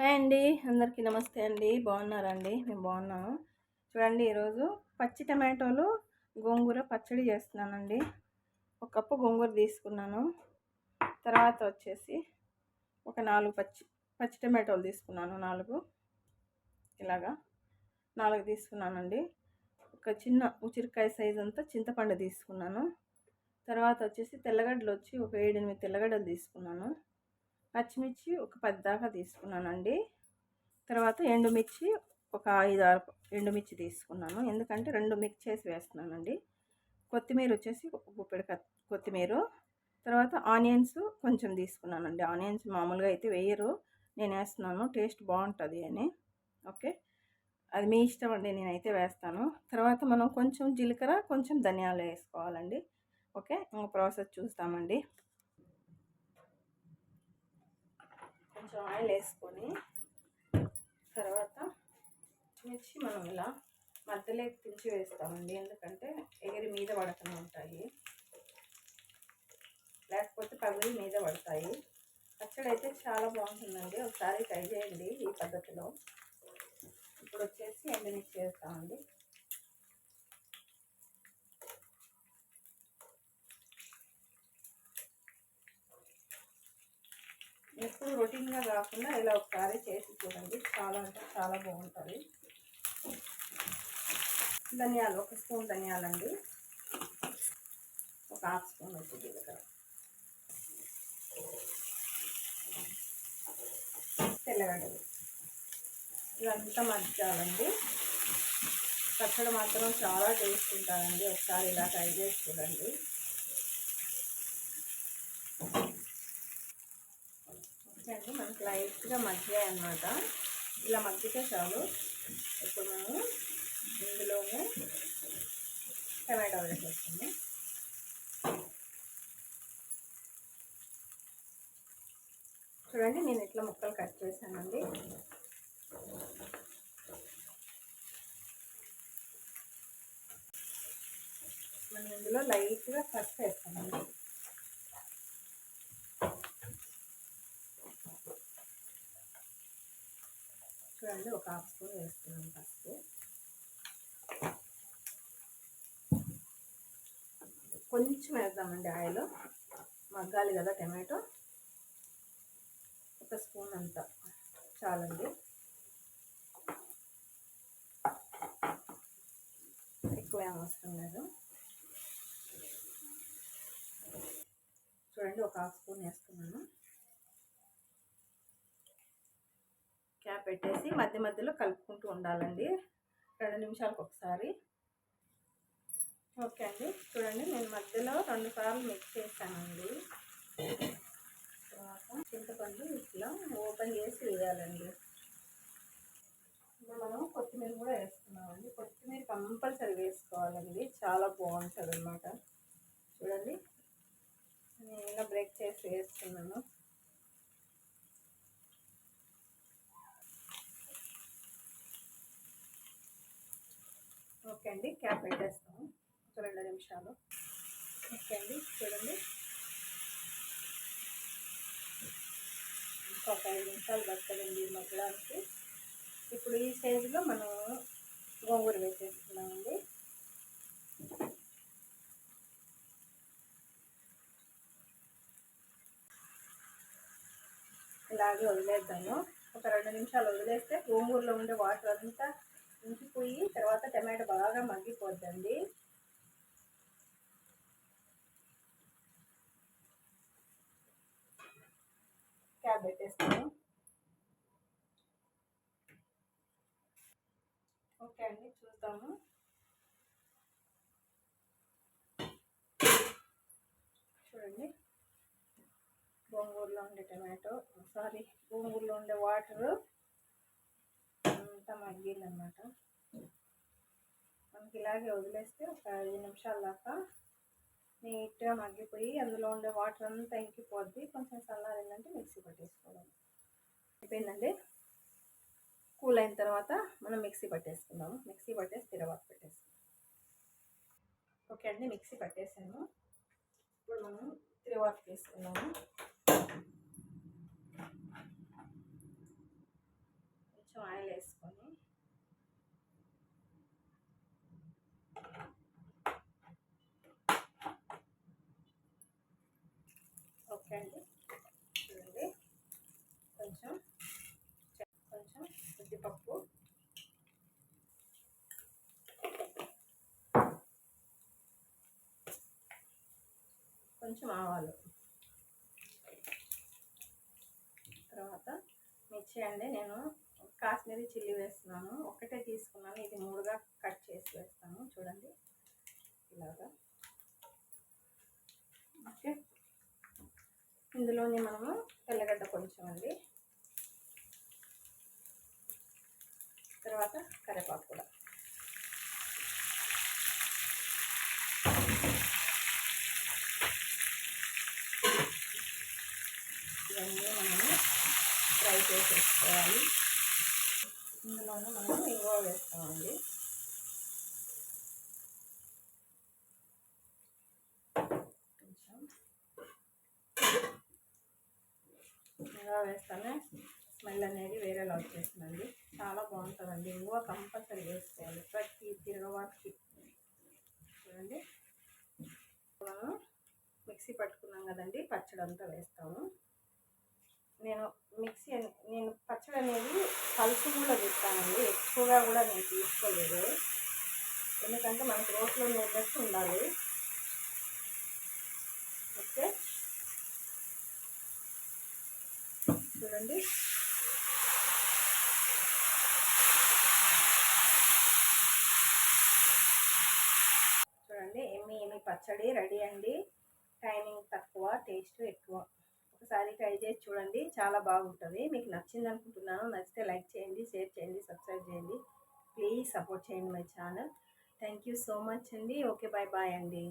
Hi అండి. అందరికీ నమస్తే అండి. బాగున్నారండి? మేము బాగున్నాము. చూడండి ఈరోజు పచ్చి టమాటోలు గోంగూర పచ్చడి చేస్తున్నానండి. ఒక కప్పు గోంగూర తీసుకున్నాను. తర్వాత వచ్చేసి ఒక నాలుగు పచ్చి పచ్చి టమాటోలు తీసుకున్నాను. నాలుగు. ఇలాగా నాలుగు తీసుకున్నానండి. ఒక చిన్న ఉచిరికాయ సైజ్ అంతా చింతపండు తీసుకున్నాను. తర్వాత వచ్చేసి తెల్లగడ్డలు వచ్చి ఒక ఏడెనిమిది తెల్లగడ్డలు తీసుకున్నాను. పచ్చిమిర్చి ఒక పది దాకా తీసుకున్నానండి. తర్వాత ఎండుమిర్చి ఒక ఐదు ఆరు ఎండుమిర్చి తీసుకున్నాను. ఎందుకంటే రెండు మిక్స్ చేసి వేస్తున్నానండి. కొత్తిమీర వచ్చేసి ఒక గుప్పెడు కొత్తిమీర. తర్వాత ఆనియన్స్ కొంచెం తీసుకున్నానండి. ఆనియన్స్ మామూలుగా అయితే వేయరు. నేను వేస్తున్నాను. టేస్ట్ బాగుంటుంది అని. ఓకే? అది మీ ఇష్టం అండి. నేనైతే వేస్తాను. తర్వాత మనం కొంచెం జీలకర్ర కొంచెం ధనియాలు వేసుకోవాలండి. ఓకే? ఇంకా ప్రాసెస్ చూస్తామండి. కొంచెం ఆయిల్ వేసుకొని తర్వాత మిర్చి మనం ఇలా మధ్యలో తుంచి వేస్తామండి. ఎందుకంటే ఎగిరి మీద పడకుండా ఉంటాయి. లేకపోతే పగిలి మీద పడతాయి. పచ్చడి అయితే చాలా బాగుంటుందండి. ఒకసారి ట్రై చేయండి ఈ పద్ధతిలో. ఇప్పుడు వచ్చేసి ఎండుమిర్చి వేస్తామండి. ఎప్పుడు రొటీన్గా కాకుండా ఇలా ఒకసారి చేసి చూడండి. చాలా అంటే చాలా బాగుంటుంది. ధనియాలు ఒక స్పూన్ ధనియాలండి. ఒక హాఫ్ స్పూన్ వచ్చి జీలకర్ర. తెల్లగడ్డలు. ఇదంతా మర్చాలండి పచ్చడి మాత్రం చాలా టేస్ట్ ఉంటుందండి. ఒకసారి ఇలా ట్రై చేసి చూడండి. అండి మనకు లైట్గా మగ్గాయి అనమాట ఇలా మగ్గితే చాలు. ఇప్పుడు మేము ఇందులోనే టమాటో వేసేస్తాము. చూడండి నేను ఇట్లా ముక్కలు కట్ చేశానండి. మనం ఇందులో లైట్గా కట్ చేస్తామండి. చూడండి ఒక హాఫ్ స్పూన్ వేస్తున్నాం పసుపు. కొంచెం వేద్దామండి ఆయిల్. మగ్గాలి కదా టమాటో. ఒక స్పూన్ అంత. చాలండి. ఎక్కువ ఏం అవసరం లేదు. చూడండి ఒక హాఫ్ స్పూన్ వేస్తున్నాను. పెట్టేసి మధ్య మధ్యలో కలుపుకుంటూ ఉండాలండి. రెండు నిమిషాలకు ఒకసారి. ఓకే అండి. చూడండి నేను మధ్యలో రెండు సార్లు మిక్స్ చేశానండి. తర్వాత చింతపండు ఇట్లా ఓపెన్ చేసి వేయాలండి. మనం కొత్తిమీర కూడా వేస్తున్నామండి. కొత్తిమీర కంపల్సరీ వేసుకోవాలండి. చాలా బాగుంటుంది అనమాట చూడండి నేను ఇలా బ్రేక్ చేసి వేస్తున్నాను. ఓకే అండి క్యాప్ పెట్టేస్తాము ఒక రెండు నిమిషాలు. ఓకే అండి చూడండి. ఒక ఐదు నిమిషాలు పడుతుందండి మగ్గడానికి. ఇప్పుడు ఈ స్టేజ్లో మనం గోంగూర వేసేస్తున్నామండి ఇలాగే వదిలేద్దాము. ఒక రెండు నిమిషాలు వదిలేస్తే గోంగూరలో ఉండే వాటర్ అంతా ఇంకిపోయి తర్వాత టమాటో బాగా మగ్గిపోద్దండి. క్యాబ్ పెట్టేస్తాను. ఓకే అండి చూద్దాము. చూడండి. గోంగూరలో ఉండే టమాటో సారీ గోంగూరలో ఉండే వాటరు. అంతా మగ్గిందనమాట మనకి ఇలాగే వదిలేస్తే ఒక ఐదు నిమిషాల దాకా నీట్గా మగ్గిపోయి అందులో ఉండే వాటర్ అంతా ఇంకిపోద్ది. కొంచెం చల్లారిందంటే మిక్సీ పట్టేసుకోవడం. అయిపోయిందండి? కూల్ అయిన తర్వాత మనం మిక్సీ పట్టేసుకుందాము. మిక్సీ పట్టేసి తిరవాత పెట్టేసుకుందాం. ఓకే అండి మిక్సీ పట్టేసాను. ఇప్పుడు మనం తిరవాత తీసుకున్నాము కొంచెం కొంచెం ఆవాలు. తర్వాత మిర్చి అండి నేను కాశ్మీరీ చిల్లీ వేస్తున్నాను. ఒకటే తీసుకున్నాను ఇది మూడుగా కట్ చేసి వేస్తాను. చూడండి. ఇలాగా. ఓకే. ఇందులోనే మనము తెల్లగడ్డ కొంచెం అండి. తర్వాత కరివేపాకు కూడా. చేసేసుకోవాలి ఇందులోనే మనం నిల్వ వేసుకోవాలి. కొంచెం నిల్వ వేస్తానే స్మెల్ అనేది వేరేలా వచ్చేస్తుందండి. చాలా బాగుంటుందండి. ఇంగువ కంపల్సరీ వేసుకోవాలి. ప్రతి తిరగవాటికి. చూడండి. మనం మిక్సీ పట్టుకున్నాం కదండి. పచ్చడి అంతా వేస్తాము. నేను మిక్సీ నేను పచ్చడి అనేది కలుపుకుండా తీస్తానండి ఎక్కువగా కూడా నేను తీసుకోలేదు. ఎందుకంటే మనకి రోట్లో నూనెట్టు ఉండాలి. ఓకే. చూడండి. చూడండి ఏమి ఏమి పచ్చడి రెడీ అండి. టైమింగ్ తక్కువ టేస్ట్ ఎక్కువ. ఒకసారి ట్రై చేసి చూడండి. చాలా బాగుంటుంది. మీకు నచ్చింది అనుకుంటున్నాను నచ్చితే లైక్ చేయండి షేర్ చేయండి సబ్స్క్రైబ్ చేయండి. ప్లీజ్ సపోర్ట్ చేయండి my channel. Thank you so much అండి. ఓకే బాయ్ బాయ్ అండి.